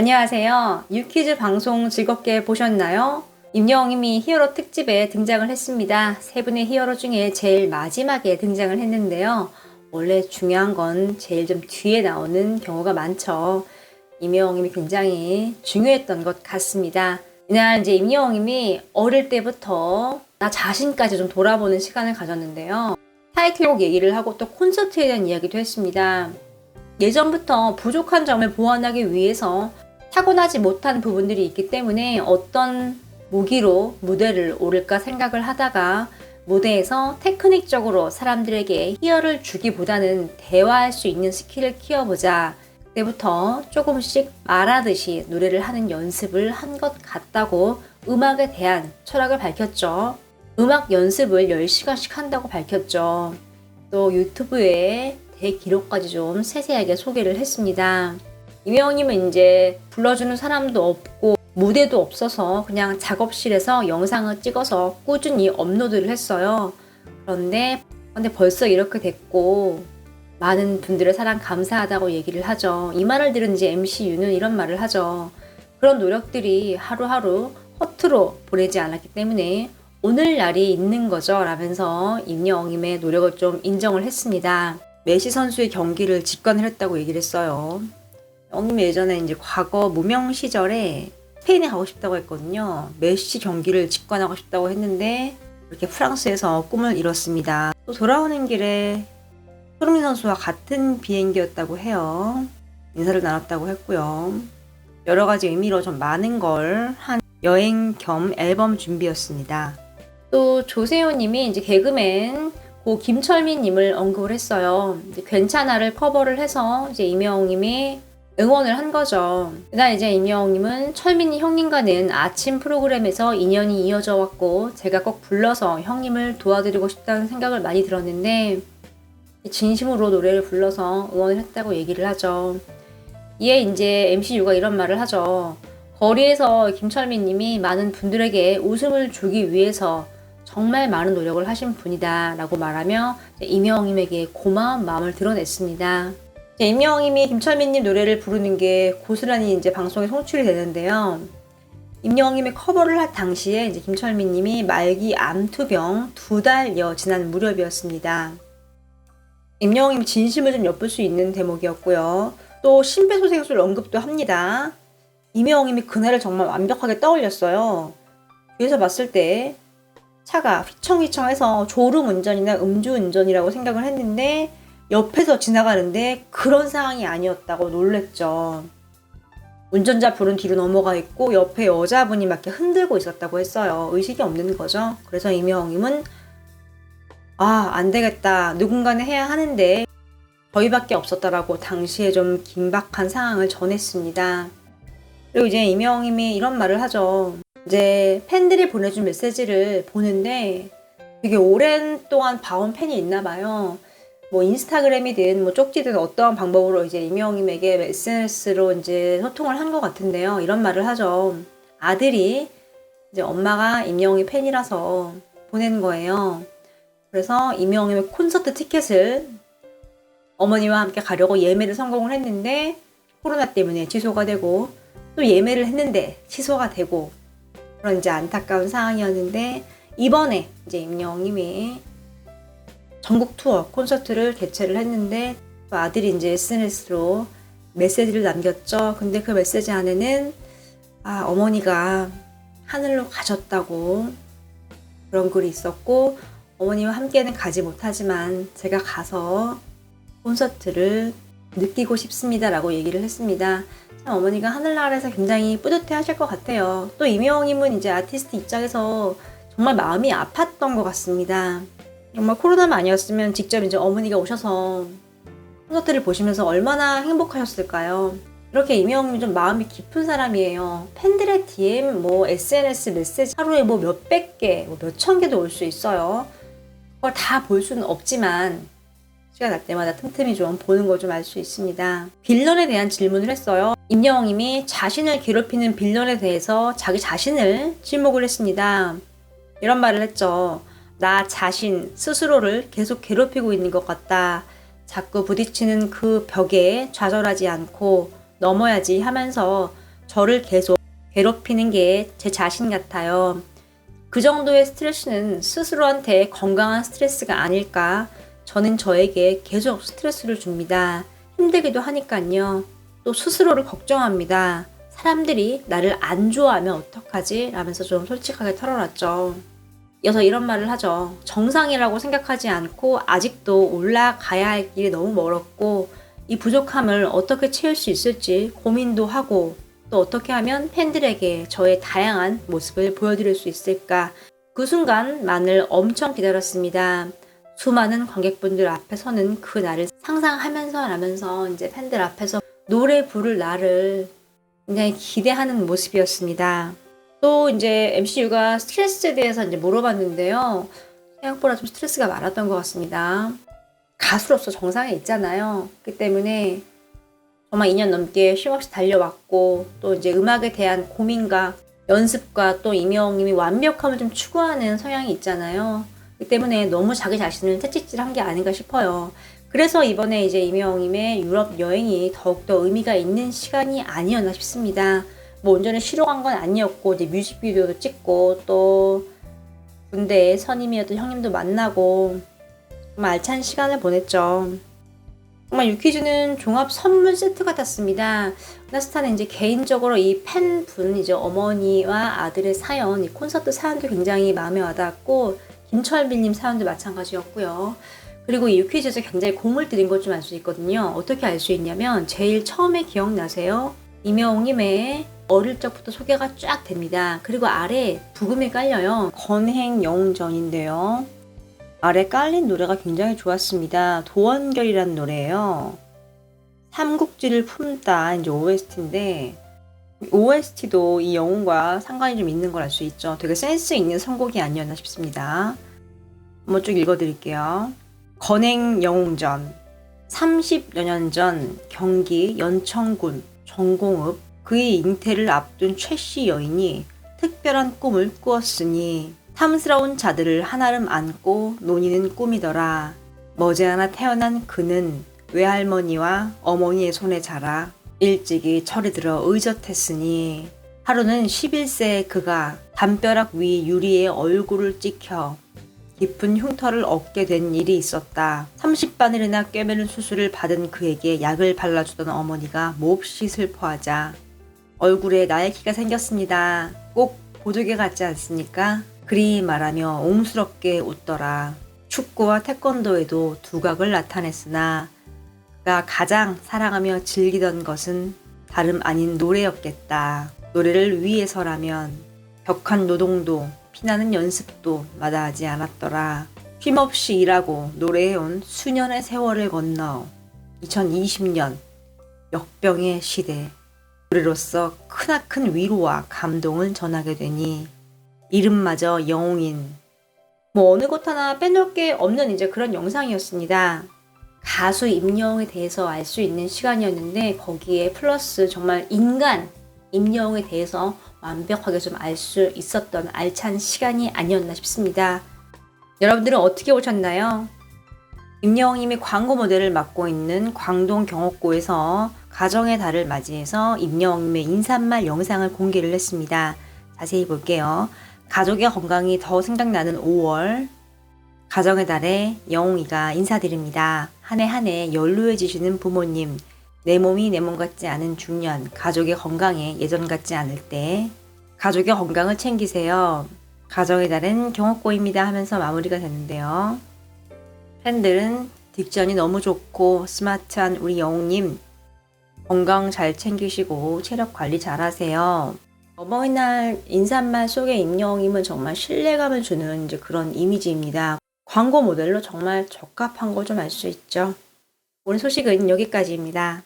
안녕하세요. 유퀴즈 방송 즐겁게 보셨나요? 임영웅님이 히어로 특집에 등장을 했습니다. 세 분의 히어로 중에 제일 마지막에 등장을 했는데요. 원래 중요한 건 제일 좀 뒤에 나오는 경우가 많죠. 임영웅님이 굉장히 중요했던 것 같습니다. 이날 이제 임영웅님이 어릴 때부터 나 자신까지 좀 돌아보는 시간을 가졌는데요. 타이틀곡 얘기를 하고 또 콘서트에 대한 이야기도 했습니다. 예전부터 부족한 점을 보완하기 위해서 타고나지 못한 부분들이 있기 때문에 어떤 무기로 무대를 오를까 생각을 하다가 무대에서 테크닉적으로 사람들에게 희열을 주기보다는 대화할 수 있는 스킬을 키워보자. 그때부터 조금씩 말하듯이 노래를 하는 연습을 한 것 같다고 음악에 대한 철학을 밝혔죠. 음악 연습을 10시간씩 한다고 밝혔죠. 또 유튜브에 대기록까지 좀 세세하게 소개를 했습니다. 이명님은 이제 불러주는 사람도 없고 무대도 없어서 그냥 작업실에서 영상을 찍어서 꾸준히 업로드를 했어요. 그런데 근데 벌써 이렇게 됐고 많은 분들의 사랑 감사하다고 얘기를 하죠. 이 말을 들은 이제 MCU는 이런 말을 하죠. 그런 노력들이 하루하루 허투루 보내지 않았기 때문에 오늘날이 있는 거죠. 라면서 임영임의 노력을 좀 인정을 했습니다. 메시 선수의 경기를 직관을 했다고 얘기를 했어요. 영임이 예전에 이제 과거 무명 시절에 스페인에 가고 싶다고 했거든요. 메시 경기를 직관하고 싶다고 했는데 이렇게 프랑스에서 꿈을 이뤘습니다. 또 돌아오는 길에 손흥민 선수와 같은 비행기였다고 해요. 인사를 나눴다고 했고요. 여러 가지 의미로 좀 많은 걸 한 여행 겸 앨범 준비였습니다. 또 조세호님이 이제 개그맨 고 김철민님을 언급을 했어요. 괜찮아를 커버를 해서 이제 이명웅님이 응원을 한 거죠. 그날 이제 임영웅님은 철민이 형님과는 아침 프로그램에서 인연이 이어져 왔고 제가 꼭 불러서 형님을 도와드리고 싶다는 생각을 많이 들었는데 진심으로 노래를 불러서 응원을 했다고 얘기를 하죠. 이에 이제 MCU가 이런 말을 하죠. 거리에서 김철민 님이 많은 분들에게 웃음을 주기 위해서 정말 많은 노력을 하신 분이다 라고 말하며 임영웅님에게 고마운 마음을 드러냈습니다. 임영웅님이 김철민님 노래를 부르는 게 고스란히 이제 방송에 송출이 되는데요. 임영웅님이 커버를 할 당시에 이제 김철민님이 말기 암투병 두 달여 지난 무렵이었습니다. 임영웅님 진심을 좀 엿볼 수 있는 대목이었고요. 또 심폐소생술 언급도 합니다. 임영웅님이 그날을 정말 완벽하게 떠올렸어요. 뒤에서 봤을 때 차가 휘청휘청해서 졸음 운전이나 음주 운전이라고 생각을 했는데 옆에서 지나가는데 그런 상황이 아니었다고 놀랬죠. 운전자 불은 뒤로 넘어가 있고 옆에 여자분이 막 이렇게 흔들고 있었다고 했어요. 의식이 없는 거죠. 그래서 이명님은 아, 안 되겠다. 누군가는 해야 하는데 저희밖에 없었다라고 당시에 좀 긴박한 상황을 전했습니다. 그리고 이제 이명님이 이런 말을 하죠. 이제 팬들이 보내준 메시지를 보는데 되게 오랜 동안 봐온 팬이 있나 봐요. 뭐 인스타그램이든 뭐 쪽지든 어떠한 방법으로 이제 임영님에게 SNS로 이제 소통을 한 것 같은데요. 이런 말을 하죠. 아들이 이제 엄마가 임영웅이 팬이라서 보낸 거예요. 그래서 임영웅의 콘서트 티켓을 어머니와 함께 가려고 예매를 성공을 했는데 코로나 때문에 취소가 되고 또 예매를 했는데 취소가 되고 그런 이제 안타까운 상황이었는데 이번에 이제 임영웅님이 전국 투어 콘서트를 개최를 했는데 아들이 이제 SNS로 메시지를 남겼죠. 근데 그 메시지 안에는 아, 어머니가 하늘로 가셨다고 그런 글이 있었고 어머니와 함께는 가지 못하지만 제가 가서 콘서트를 느끼고 싶습니다라고 얘기를 했습니다. 참 어머니가 하늘나라에서 굉장히 뿌듯해 하실 것 같아요. 또 이명님은 이제 아티스트 입장에서 정말 마음이 아팠던 것 같습니다. 정말 코로나만 아니었으면 직접 이제 어머니가 오셔서 콘서트를 보시면서 얼마나 행복하셨을까요? 이렇게 이명웅이 좀 마음이 깊은 사람이에요. 팬들의 DM, 뭐 SNS 메시지 하루에 뭐 몇백 개, 뭐 몇천 개도 올 수 있어요. 그걸 다 볼 수는 없지만 시간 날 때마다 틈틈이 좀 보는 걸 좀 알 수 있습니다. 빌런에 대한 질문을 했어요. 임영웅님이 자신을 괴롭히는 빌런에 대해서 자기 자신을 지목을 했습니다. 이런 말을 했죠. 나 자신 스스로를 계속 괴롭히고 있는 것 같다. 자꾸 부딪히는 그 벽에 좌절하지 않고 넘어야지 하면서 저를 계속 괴롭히는 게 제 자신 같아요. 그 정도의 스트레스는 스스로한테 건강한 스트레스가 아닐까. 저는 저에게 계속 스트레스를 줍니다. 힘들기도 하니까요. 또 스스로를 걱정합니다. 사람들이 나를 안 좋아하면 어떡하지? 라면서 좀 솔직하게 털어놨죠. 이어서 이런 말을 하죠. 정상이라고 생각하지 않고 아직도 올라가야 할 길이 너무 멀었고 이 부족함을 어떻게 채울 수 있을지 고민도 하고 또 어떻게 하면 팬들에게 저의 다양한 모습을 보여드릴 수 있을까 그 순간만을 엄청 기다렸습니다. 수많은 관객분들 앞에 서는 그 날을 상상하면서 라면서 이제 팬들 앞에서 노래 부를 날을 굉장히 기대하는 모습이었습니다. 또 이제 MCU가 스트레스에 대해서 이제 물어봤는데요. 생각보다 좀 스트레스가 많았던 것 같습니다. 가수로서 정상에 있잖아요. 그 때문에 정말 2년 넘게 쉼없이 달려왔고 또 이제 음악에 대한 고민과 연습과 또 이명님이 완벽함을 좀 추구하는 성향이 있잖아요. 그 때문에 너무 자기 자신을 채찍질한 게 아닌가 싶어요. 그래서 이번에 이제 이명님의 유럽 여행이 더욱더 의미가 있는 시간이 아니었나 싶습니다. 뭐 온전히 쉬러 간 건 아니었고 이제 뮤직비디오도 찍고 또 군대에 선임이었던 형님도 만나고 정말 알찬 시간을 보냈죠. 정말 유퀴즈는 종합 선물 세트 같았습니다. 나스타는 이제 개인적으로 이 팬분 이제 어머니와 아들의 사연, 이 콘서트 사연도 굉장히 마음에 와닿았고 김철빈님 사연도 마찬가지였고요. 그리고 이 유퀴즈에서 굉장히 공을 들인 것 좀 알 수 있거든요. 어떻게 알 수 있냐면 제일 처음에 기억나세요? 이명웅님의 어릴 적부터 소개가 쫙 됩니다. 그리고 아래 부금이 깔려요. 건행 영웅전인데요. 아래 깔린 노래가 굉장히 좋았습니다. 도원결이라는 노래예요. 삼국지를 품다 이제 OST인데 OST도 이 영웅과 상관이 좀 있는 걸 알 수 있죠. 되게 센스 있는 선곡이 아니었나 싶습니다. 한번 쭉 읽어드릴게요. 건행 영웅전 30여 년 전 경기 연천군 정공읍 그의 잉태를 앞둔 최씨 여인이 특별한 꿈을 꾸었으니 탐스러운 자들을 한아름 안고 논의는 꿈이더라. 머지않아 태어난 그는 외할머니와 어머니의 손에 자라 일찍이 철이 들어 의젓했으니 하루는 11세의 그가 담벼락 위 유리에 얼굴을 찍혀 깊은 흉터를 얻게 된 일이 있었다. 30바늘이나 꿰매는 수술을 받은 그에게 약을 발라주던 어머니가 몹시 슬퍼하자 얼굴에 나액기가 생겼습니다. 꼭 보조개 같지 않습니까? 그리 말하며 옹스럽게 웃더라. 축구와 태권도에도 두각을 나타냈으나 그가 가장 사랑하며 즐기던 것은 다름 아닌 노래였겠다. 노래를 위해서라면 벽한 노동도 피나는 연습도 마다하지 않았더라. 쉼없이 일하고 노래해온 수년의 세월을 건너 2020년 역병의 시대 노래로서 크나큰 위로와 감동을 전하게 되니 이름마저 영웅인 뭐 어느 곳 하나 빼놓을 게 없는 이제 그런 영상이었습니다. 가수 임영웅에 대해서 알 수 있는 시간이었는데 거기에 플러스 정말 인간 임영웅에 대해서 완벽하게 좀 알 수 있었던 알찬 시간이 아니었나 싶습니다. 여러분들은 어떻게 보셨나요? 임영웅님이 광고 모델을 맡고 있는 광동 경옥고에서 가정의 달을 맞이해서 임영웅님의 인사말 영상을 공개를 했습니다. 자세히 볼게요. 가족의 건강이 더 생각나는 5월 가정의 달에 영웅이가 인사드립니다. 한 해 한 해 연루해지시는 부모님 내 몸이 내 몸 같지 않은 중년 가족의 건강에 예전 같지 않을 때 가족의 건강을 챙기세요. 가정의 달은 경옥고입니다 하면서 마무리가 되는데요. 팬들은 딕션이 너무 좋고 스마트한 우리 영웅님 건강 잘 챙기시고 체력 관리 잘 하세요. 어버이날 인사말 속의 임영웅님은 정말 신뢰감을 주는 이제 그런 이미지입니다. 광고 모델로 정말 적합한 걸 좀 알 수 있죠. 오늘 소식은 여기까지입니다.